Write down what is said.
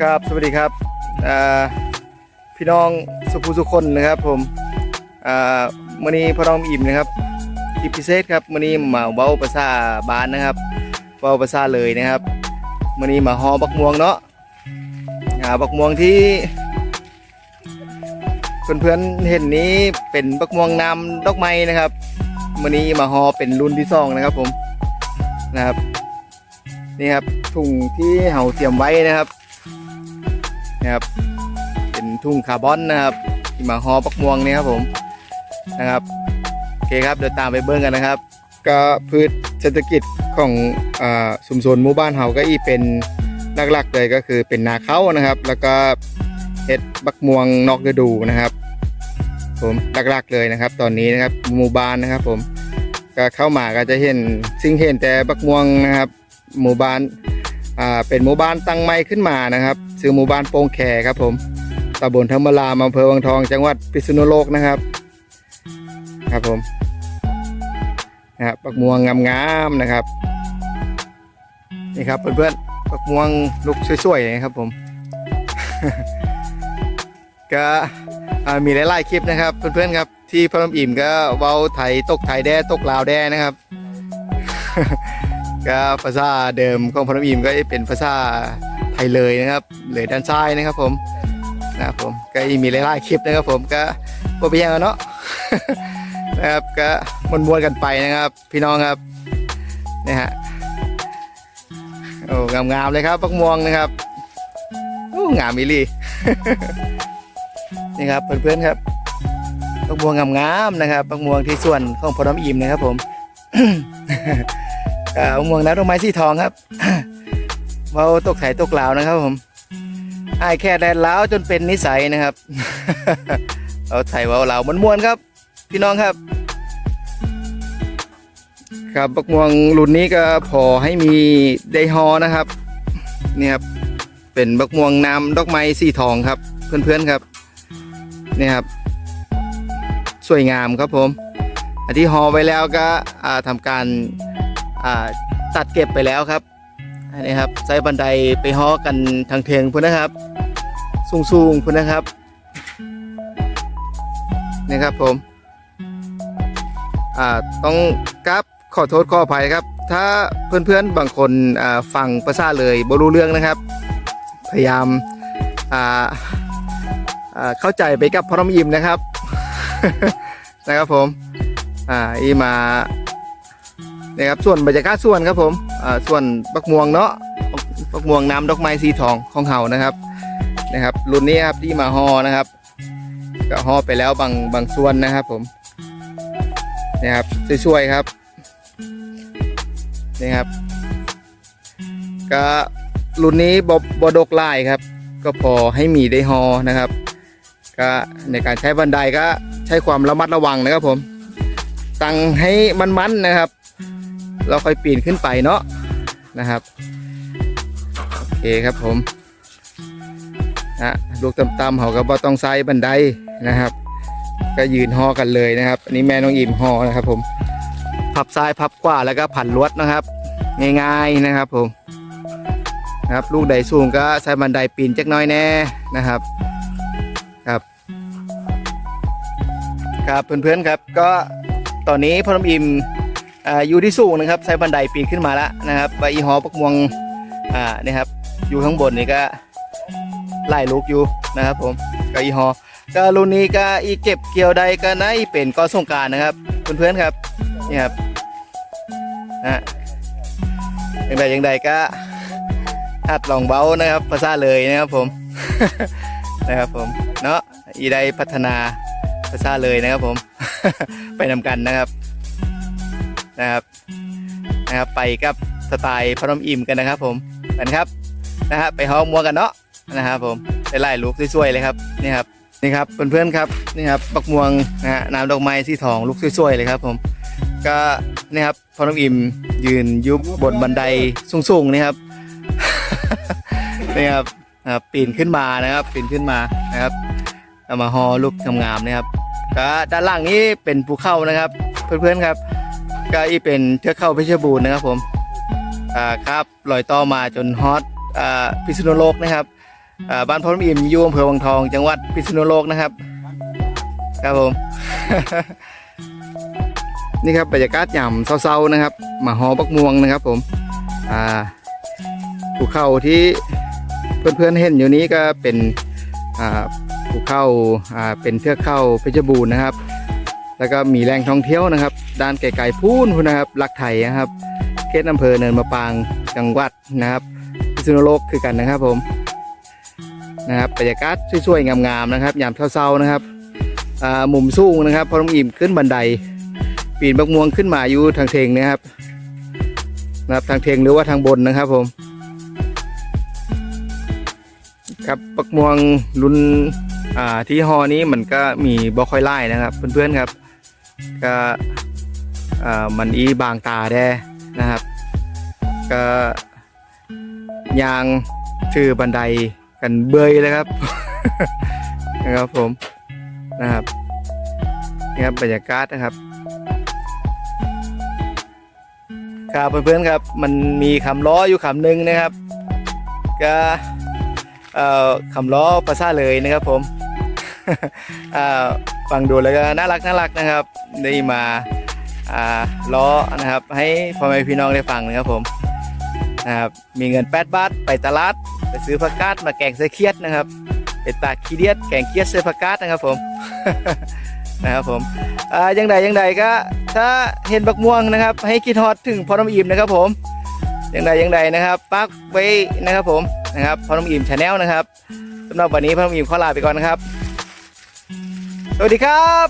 ครับสวัสดีครับพี่น้องสุภูสุคนนะครับผมมื่อนี้พ่อน้องอิ่มนะครับคลิปพิเศษครับมื่อนี้มาเบ้าภาษาบ้านนะครับเบ้าภาษาเลยนะครับมื่อนี้มาฮอบักม่วงเนาะอ่าบักม่วงที่เพื่อนๆเห็นนี้เป็นบักม่วงน้ำดอกไม้นะครับมื่อนี้มาฮอเป็นรุ่นที่สองนะครับผมนะครับนี่ครับถุงที่เห่าเตรียมไว้นะครับ นะครับ เป็นทุ่งคาร์บอนนะครับที่มาฮอปักม่วงนี่ครับผมนะครับโอเคครับเดี๋ยวตามไปเบิ้งกันนะครับ ก็พืชเศรษฐกิจของอ่าชุมชนหมู่บ้านเฮาก็อีเป็นหลักๆเลยก็คือเป็นนาข้าวนะครับ แล้วก็เห็ดบักม่วงนอกฤดูนะครับ ผมหลักๆเลยนะครับ ตอนนี้นะครับหมู่บ้านนะครับ ผมก็เข้ามาก็จะเห็นสิ่งเห็นแต่บักม่วงนะครับ หมู่บ้านอ่าเป็นหมู่บ้านตั้งใหม่ขึ้นมานะครับ ชื่อหมู่บ้านโป่งแคครับผมตำบลธรรมรามอำเภอวังทอง จังหวัดพิษณุโลกนะครับ ครับผมนะครับปักม่วงงามๆนะครับนี่ครับเพื่อนๆปักม่วงลูกสวยๆนะครับผม ก็อ่ามีหลายๆคลิปนะครับ เพื่อนๆครับที่พระลำอิ่มก็เว้าไถตกไถแด้ตกลาวแด้นะครับ ก็ภาษาเดิมของพระนมอิมก็เป็นภาษา ไทยเลยนะครับเลยด้านซ้ายนะครับผมนะครับผมก็มีหลายๆคลิปนะครับผมก็บ่ไปยังกันเนาะนะครับก็มวนๆกันไปนะครับ พี่น้องครับนี่ฮะโอ้งามๆเลยครับปักม่วงนะครับโอ้งามมิลี่นี่ครับเพื่อนๆครับปักม่วงงามๆนะครับปักม่วงที่ส่วนของพระนมอิมนะครับผมอ่ามะม่วงน้ำดอกไม้สีทองครับ เมาตกไข่ตกเหลาวนะครับผมไอ้ายแค่แดนล้าวจนเป็นนิสัยนะครับ เอาไถ่เว่าเหลามันม่วนครับ พี่น้องครับ ครับบักม่วงรุ่นนี้ก็พอให้มีไดฮอนะครับนี่ครับเป็นบักม่วงน้ำดอกไม้สีทองครับ เพื่อนๆครับนี่ครับ สวยงามครับผมอันที่ฮอไว้แล้วก็อ่าทำการตัดเก็บไปแล้วครับ นนี้ครับใส่บันไดไปฮอกันทางเทียงพุ่นนะครับ สูงๆพุ่นนะครับนี่ครับผมอ่าต้องกราบขอโทษขออภัยครับ ถ้าเพื่อนๆบางคนอ่าฟังภาษาเลยบ่รู้เรื่องนะครับ พยายามอ่าอ่าเข้าใจไปกับพระรมยิมนะครับนะครับผมอ่าอีมานะครับส่วนบรรยากาศส่วนครับผม ส่วนบักม่วงเนาะบักม่วงน้ำดอกไม้สีทองของเฮานะครับนะครับ รุ่นนี้ครับที่มาฮอนะครับ ก็ฮอไปแล้วบางบางส่วนนะครับ ผมนะครับช่วยๆครับนี่ครับ ก็รุ่นนี้บบดกลายครับ ก็พอให้มีได้ฮอนะครับ ก็ในการใช้บันไดก็ใช้ความระมัดระวังนะครับผม ตั้งให้มันๆนะครับ เราค่อยปีนขึ้นไปเนาะนะครับโอเคครับผมนะลูกต่ำๆเขาก็บ่ต้องใส่บันไดนะครับ ก็ยืนห่อกันเลยนะครับอันนี้แม่น้องอิ่มห่อนะครับผมพับซ้ายพับขวาแล้วก็ผันลวดนะครับ ง่ายๆนะครับผมนะครับลูกใดสูงก็ใช้บันไดปีนจักน้อยแน่นะครับครับ ครับเพื่อนๆครับก็ตอนนี้พอน้ำอิ่ม อยู่ที่สูงนะครับใช้บันไดปีนขึ้นมาแล้วนะครับใบอีหอปักมวงอ่านี่ครับอยู่ข้างบนนี่ก็ไล่ลูกอยู่นะครับผมก็อีหอก็รุ่นนี้ก็อีเก็บเกี่ยวใดก็ในเป็นก็สงการนะครับเพื่อนๆครับนี่ครับอะอย่างใดอย่างใดก็หัดลองเบ้านะครับภาษาเลยนะครับผมนะครับผมเนาะอีได้พัฒนาภาษาเลยนะครับผม ไปนำกันนะครับ นะครับนะครับไปกับสไตล์พนมอิ่มกันนะครับ ผมกันครับนะฮะไปห้องมัวกันเนาะนะครับผมไปไล่ลูกสวยๆเลยครับนี่ครับนี่ครับเพื่อนๆครับนี่ครับบักม่วงนะฮะน้ำดอกไม้สีทองลูกสวยๆเลยครับ ผมก็นี่ครับพนมอิ่มยืนยุบบนบันไดสูงๆนี่ครับนี่ครับนะครับปีนขึ้นมานะครับปีนขึ้นมานะครับเอามาฮอลูกงามๆนะครับก็ด้านล่างนี้เป็นภูเขานะครับ เพื่อนๆครับ ก็อีเป็นเทือกเขาเพชรบูรณ์นะครับผมอ่าครับลอยต่อมาจนฮอตอ่าพิษณุโลกนะครับอ่าบ้านพ่อน้ำอิ่มอยู่อำเภอวังทอง จังหวัดพิษณุโลกนะครับ ครับผม นี่ครับบรรยากาศยามเศร้าๆนะครับมาหอบักม่วงนะครับ ผมอ่าภูเขาที่เพื่อนๆเห็นอยู่นี้ก็เป็นอ่าภูเขาอ่าเป็นเทือกเขาเพชรบูรณ์นะครับ แล้วก็มีแหล่งท่องเที่ยวนะครับ ด้านไกลๆพูนนนะครับลักไทยนะครับเขตอำเภอเนินมะปางจังหวัดนะครับพิษณุโลกคือกันนะครับผมนะครับบรรยากาศสวยๆงามๆนะครับยามเช้าๆนะครับมุมสูงนะครับพอน้องอิ่มขึ้นบันได ปีนบักม่วงขึ้นมาอยู่ทางเทงนะครับนะครับทางเทงหรือว่าทางบนนะครับผมครับบักม่วงรุ่นที่ฮอนี้มันก็มีบ่ค่อยไล่นะครับ เพื่อนๆครับ ก็อ่ามันอีบางตาแด้นะครับ ก็ยางถือบันไดกันเบยเลยครับนะครับผมนะครับนี่ครับบรรยากาศนะครับครับเพื่อนๆครับมันมีคำล้ออยู่คำหนึ่งนะครับ ก็เอ่อคำล้อภาษาเลยนะครับผมอ่า ฟังดูแล้วก็น่ารักน่ารักนะครับ ได้มาอ่าล้อนะครับ ให้พ่อแม่พี่น้องได้ฟังนะครับผมนะครับมีเงิน 8 บาท ไปตลาดไปซื้อผักกาดมาแกงใส่เครียดนะครับไปตากขี้เดียดแกงเครียดใส่ผักกาดนะครับผมนะครับผมยังใดยังใดก็ถ้าเห็นบักม่วงนะครับ ให้คิดฮอดถึงพอน้ำอิ่มนะครับผมยังใดยังใดนะครับปักไว้นะครับผมนะครับพอน้ำอิ่มชาแนลนะครับสำหรับวันนี้พอน้ำอิ่มขอลาไปก่อนนะครับ สวัสดีครับ